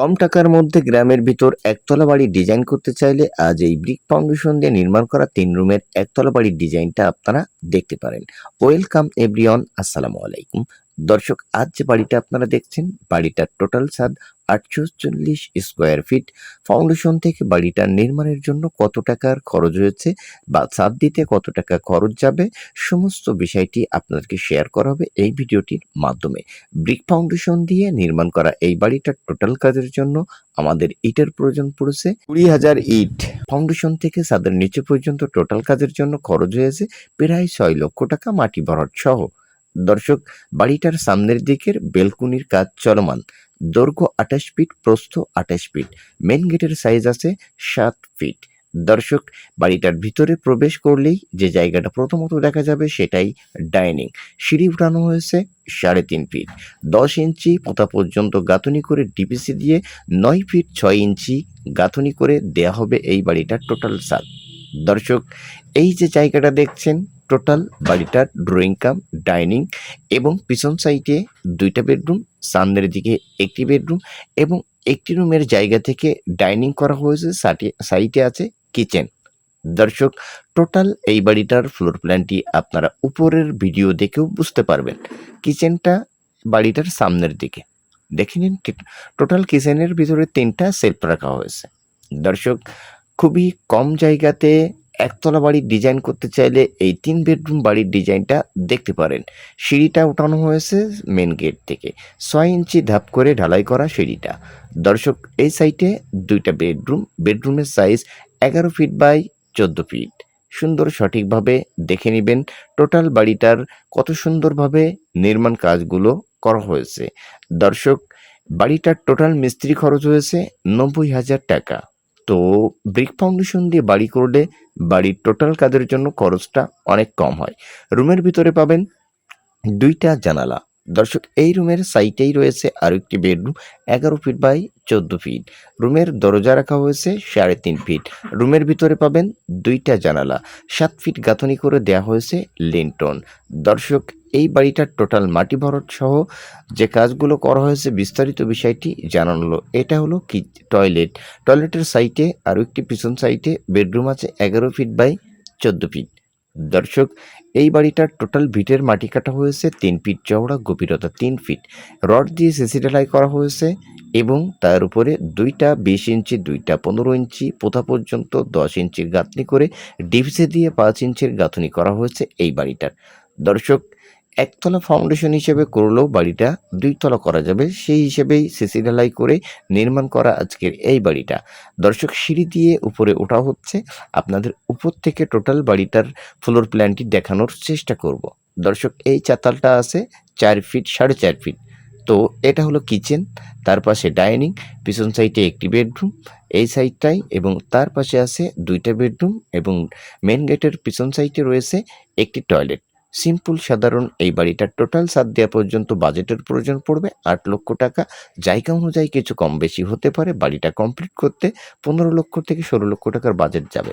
কম টাকার মধ্যে গ্রামের ভিতর একতলা বাড়ি ডিজাইন করতে চাইলে আজ এই ব্রিক ফাউন্ডেশন দিয়ে নির্মাণ করা তিন রুমের একতলা বাড়ির ডিজাইনটা আপনারা দেখতে পারেন। ওয়েলকাম, এভরিওয়ান, আসসালামু আলাইকুম। দর্শক, আজ যে বাড়িটা আপনারা দেখছেন, বাড়িটার টোটাল ছাদ আটশো চল্লিশ স্কোয়ার ফিট। ফাউন্ডেশন থেকে বাড়িটার নির্মাণের জন্য কত টাকার খরচ হয়েছে বা ছাদ দিতে কত টাকা খরচ যাবে, সমস্ত বিষয়টি আপনাদেরকে শেয়ার করা হবে এই ভিডিওটির মাধ্যমে। ব্রিক ফাউন্ডেশন দিয়ে নির্মাণ করা এই বাড়িটার টোটাল কাজের জন্য আমাদের ইটের প্রয়োজন পড়েছে কুড়ি হাজার ইট। ফাউন্ডেশন থেকে ছাদের নিচে পর্যন্ত টোটাল কাজের জন্য খরচ হয়েছে প্রায় ছয় লক্ষ টাকা মাটি ভরাট সহ। দর্শক, বাড়িটার সামনের দিকের বেলকুনির কাজ চলমান। দৈর্ঘ্য আঠাশ ফিট, প্রস্থ আঠাশ ফিট। মেন গেটের সাইজ আছে সাত ফিট। দর্শক, বাড়িটার ভিতরে প্রবেশ করলেই যে জায়গাটা প্রথমত দেখা যাবে সেটাই ডাইনিং। সিঁড়ি উঠানো হয়েছে সাড়ে তিন ফিট। দশ ইঞ্চি পোতা পর্যন্ত গাঁথনি করে ডিপিসি দিয়ে নয় ফিট ছয় ইঞ্চি গাঁথনি করে দেয়া হবে এই বাড়িটার টোটাল সাত। দর্শক, এই যে জায়গাটা দেখছেন টোটাল বাড়িটার ড্রয়িং কাম, ডাইনিং এবং পিছন সাইডে দুইটা বেডরুম, সামনের দিকে একটি বেডরুম এবং একটি রুমের জায়গা থেকে ডাইনিং করা হয়েছে সাইডে আছে কিচেন। দর্শক, টোটাল এই বাড়িটার ফ্লোর প্ল্যানটি আপনারা উপরের ভিডিও দেখেও বুঝতে পারবেন। কিচেনটা বাড়িটার সামনের দিকে। দেখে নিন টোটাল কিচেনের ভিতরে তিনটা সেলফ রাখা হয়েছে। দর্শক, খুবই কম জায়গাতে একতলা বাড়ির ডিজাইন করতে চাইলে এই তিন বেডরুম বাড়ির ডিজাইনটা দেখতে পারেন। সিঁড়িটা উঠানো হয়েছে মেন গেট থেকে। ছয় ইঞ্চি ধাপ করে ঢালাই করা সিঁড়িটা। দর্শক, এই সাইটে দুইটা বেডরুম বেডরুমের সাইজ এগারো ফিট বাই চোদ্দ ফিট সুন্দর সঠিকভাবে দেখে নেবেন টোটাল বাড়িটার কত সুন্দরভাবে নির্মাণ কাজগুলো করা হয়েছে। দর্শক, বাড়িটার টোটাল মিস্ত্রি খরচ হয়েছে নব্বই হাজার টাকা। তো ব্রিক ফাউন্ডেশন দিয়ে বাড়ি করলে বাড়ির টোটাল কাজের জন্য খরচটা অনেক কম হয়। রুমের ভিতরে পাবেন দুইটা জানালা। দর্শক, এই রুমের সাইটেই রয়েছে আরও একটি বেডরুম এগারো ফিট বাই চোদ্দ ফিট রুমের দরজা রাখা হয়েছে সাড়ে তিন ফিট রুমের ভিতরে পাবেন দুইটা জানালা। সাত ফিট গাঁথনি করে দেয়া হয়েছে লিন্টন দর্শক এই বাড়িটার টোটাল মাটি ভরট সহ যে কাজগুলো করা হয়েছে বিস্তারিত বিষয়টি জানানো হলো। এটা হলো কি টয়লেট। টয়লেটের সাইটে আরও একটি পিছন সাইটে বেডরুম আছে এগারো ফিট বাই চোদ্দ ফিট। দর্শক, এই বাড়িটার টোটাল ভিটের মাটি কাটা হয়েছে তিন ফিট চওড়া, গভীরতা তিন ফিট। রড দিয়ে সিসি ঢালাই করা হয়েছে এবং তার উপরে দুইটা বিশ ইঞ্চি, দুইটা পনেরো ইঞ্চি পোতা পর্যন্ত দশ ইঞ্চির গাঁথনি করে ডিভিসে দিয়ে পাঁচ ইঞ্চির গাঁথনি করা হয়েছে এই বাড়িটার। দর্শক একতলা ফাউন্ডেশন হিসেবে করলেও বাড়িটা দুইতলা করা যাবে, সেই হিসেবেই সিসি ঢালাই করে নির্মাণ করা আজকের এই বাড়িটা। দর্শক, সিঁড়ি দিয়ে উপরে ওঠা হচ্ছে। আপনাদের উপর থেকে টোটাল বাড়িটার ফ্লোর প্ল্যানটি দেখানোর চেষ্টা করব। দর্শক, এই চাতালটা আছে চার ফিট সাড়ে চার ফিট তো এটা হলো কিচেন তার পাশে ডাইনিং পিছন সাইডে একটি বেডরুম এই সাইডটাই এবং তার পাশে আছে দুইটা বেডরুম এবং মেন গেটের পিছন সাইডে রয়েছে একটি টয়লেট সিম্পল, সাধারণ এই বাড়িটার টোটাল সাত দেওয়া পর্যন্ত বাজেটের প্রয়োজন পড়বে আট লক্ষ টাকা। জায়গা অনুযায়ী কিছু কম বেশি হতে পারে। বাড়িটা কমপ্লিট করতে পনেরো লক্ষ থেকে ষোলো লক্ষ টাকার বাজেট যাবে।